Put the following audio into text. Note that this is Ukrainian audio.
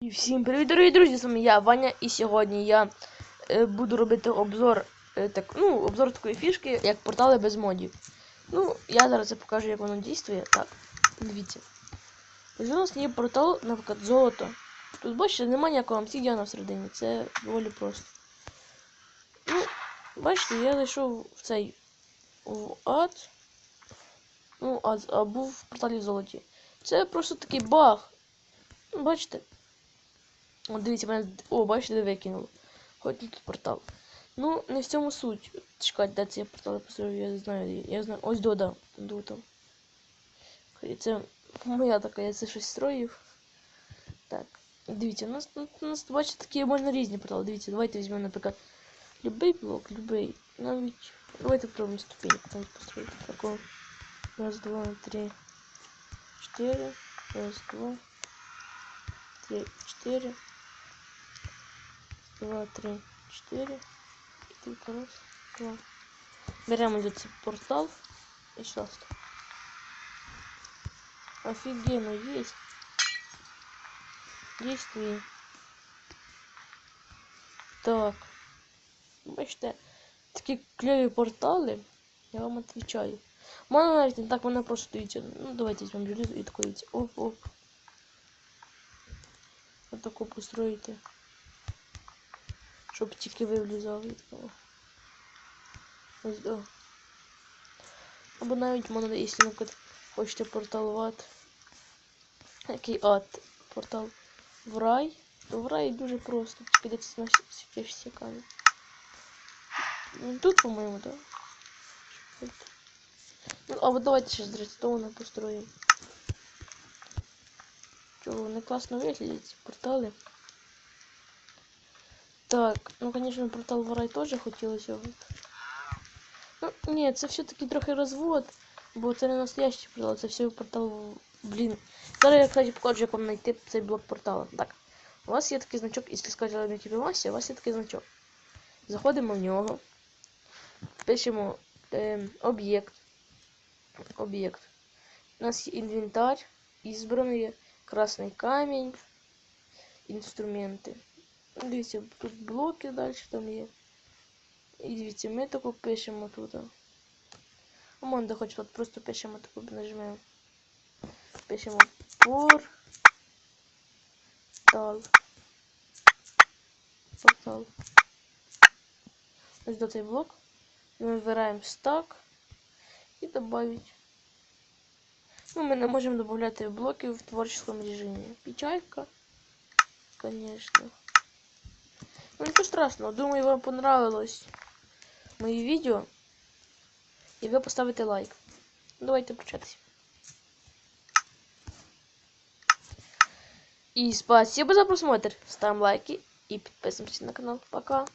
І всім привіт, дорогі друзі! З вами я, Ваня, і сьогодні я е, буду робити обзор, е, так, ну, обзор такої фішки, як портали без модів. Ну, я зараз це покажу, як воно дійствує. Так, дивіться. Ось у нас є портал, наприклад, золото. Тут бачите, немає ніякого обсідіана всередині, це доволі просто. Ну, бачите, я зайшов в цей в ад. Ну, ад, а був в порталі в золоті. Це просто такий баг. Ну, Бачите? От дивіться, мене. О, бачите, де викинуло. Хоч тут портал. Ну, не в цьому суть. Чекайте, де це я портал построю, я не знаю. Я знаю. Ось дода. До там. І Це моя така, я це щось строїв. Так. Дивіться, у нас, у нас бачите, такі можна різні портали. Дивіться, давайте візьмемо, наприклад, любий блок, любий. Навіть. Давайте пробуємо ступеньку навіть построїти. Такого. Раз, два, три, чотири. Раз, два, три, чотири. Два, три, чотири. І тут раз, два. Беремо за цей портал. І що там? Офігенно, есть. Действие. Так. Бачите, такі кльові портали. Я вам отвечаю. Можна навіть не так мене просто дивіться. Ну давайте візьмемо железо і тако дивіться. Оп-оп. Отако построїти. Щоб тільки ви від того. Ось до. Або навіть можна, якщо, наприклад, хочете портал в ад. Який ад? Портал в рай. То в рай дуже просто. Десь на всі камінь. Ну, Тут, по-моєму, так. Да? Ну, або давайте ще з редстоуна построїмо. Чого, вони класно виглядять, портали. Так, ну, конечно, портал в рай теж хотілося. Ну, ні, це все-таки трохи розвод, бо це не настоящий портал, це все портал. Блін. Зараз я, кстати, покажу, як вам знайти цей блок портала. Так. У вас є такий значок, якщо сказати на кіпімасі, у вас є такий значок. Заходимо в нього. Пишемо е, об'єкт. Об'єкт. У нас є інвентар, ізбраний, красний камінь, інструменти. Дивіться, тут блоки далі там є. І дивіться, ми таку пишемо тут. А можна хоч тут просто пишемо таку нажмемо. Пишемо портал. Портал. Ось до цей блок. Ми вибираємо стак і добавить. Ну, ми не можемо додати блоки в творческом режимі. Печалька, конечно. Ну ничего страшного. Думаю, вам понравилось моє відео. І ви поставите лайк. Давайте прощатися. И спасибо за просмотр. Ставим лайки и подписываемся на канал. Пока.